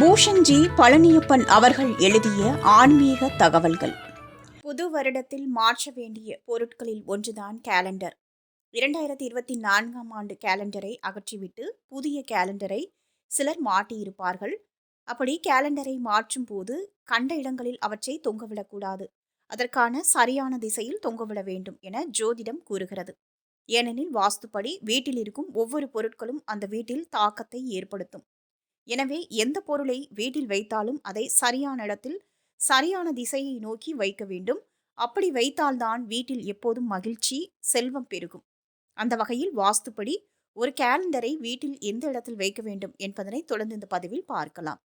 பூஷன்ஜி பழனியப்பன் அவர்கள் எழுதிய ஆன்மீக தகவல்கள். புது வருடத்தில் மாற்ற வேண்டிய பொருட்களில் ஒன்றுதான் கேலண்டர் இரண்டாயிரத்தி இருபத்தி நான்காம் ஆண்டு கேலண்டரை அகற்றிவிட்டு புதிய கேலண்டரை சிலர் மாட்டியிருப்பார்கள். அப்படி கேலண்டரை மாற்றும் போது கண்ட இடங்களில் அவற்றை தொங்கவிடக்கூடாது அதற்கான சரியான திசையில் தொங்கவிட வேண்டும் என ஜோதிடம் கூறுகிறது. ஏனெனில் வாஸ்துப்படி வீட்டில் இருக்கும் ஒவ்வொரு பொருட்களும் அந்த வீட்டில் தாக்கத்தை ஏற்படுத்தும். எனவே எந்த பொருளை வீட்டில் வைத்தாலும் அதை சரியான இடத்தில் சரியான திசையை நோக்கி வைக்க வேண்டும். அப்படி வைத்தால்தான் வீட்டில் எப்போதும் மகிழ்ச்சி செல்வம் பெருகும். அந்த வகையில் வாஸ்துப்படி ஒரு கேலண்டரை வீட்டில் எந்த இடத்தில் வைக்க வேண்டும் என்பதனை தொடர்ந்து இந்த பதிவில் பார்க்கலாம்.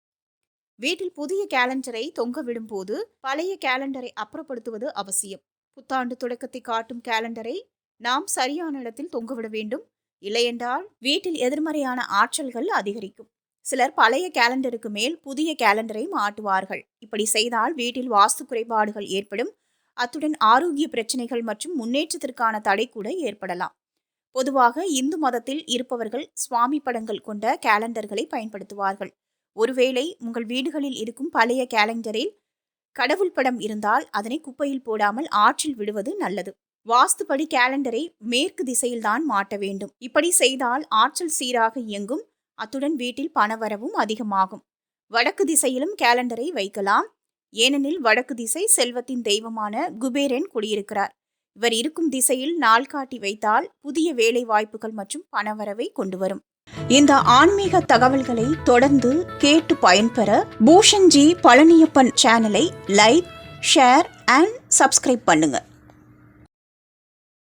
வீட்டில் புதிய கேலண்டரை தொங்க விடும்போது பழைய கேலண்டரை அப்புறப்படுத்துவது அவசியம். புத்தாண்டு தொடக்கத்தை காட்டும் கேலண்டரை நாம் சரியான இடத்தில் தொங்கவிட வேண்டும். இல்லையென்றால் வீட்டில் எதிர்மறையான ஆற்றல்கள் அதிகரிக்கும். சிலர் பழைய கேலண்டருக்கு மேல் புதிய கேலண்டரை மாட்டுவார்கள். இப்படி செய்தால் வீட்டில் வாஸ்து குறைபாடுகள் ஏற்படும். அத்துடன் ஆரோக்கிய பிரச்சனைகள் மற்றும் முன்னேற்றத்திற்கான தடை கூட ஏற்படலாம். பொதுவாக இந்து மதத்தில் இருப்பவர்கள் சுவாமி படங்கள் கொண்ட கேலண்டர்களை பயன்படுத்துவார்கள். ஒருவேளை உங்கள் வீடுகளில் இருக்கும் பழைய கேலண்டரில் கடவுள் படம் இருந்தால் அதனை குப்பையில் போடாமல் ஆற்றில் விடுவது நல்லது. வாஸ்துப்படி கேலண்டரை மேற்கு திசையில்தான் மாட்ட வேண்டும். இப்படி செய்தால் ஆற்றல் சீராக இயங்கும். அத்துடன் வீட்டில் பணவரவும் அதிகமாகும். வடக்கு திசையிலும் கேலண்டரை வைக்கலாம். ஏனெனில் வடக்கு திசை செல்வத்தின் தெய்வமான குபேரன் குடியிருக்கிறார். இவர் இருக்கும் திசையில் நாள் காட்டி வைத்தால் புதிய வேலை வாய்ப்புகள் மற்றும் பணவரவை கொண்டு வரும் இந்த ஆன்மீக தகவல்களை தொடர்ந்து கேட்டு பயன்பெற பூஷன்ஜி பழனியப்பன் சேனலை லைக் ஷேர் அண்ட் சப்ஸ்கிரைப் பண்ணுங்கள்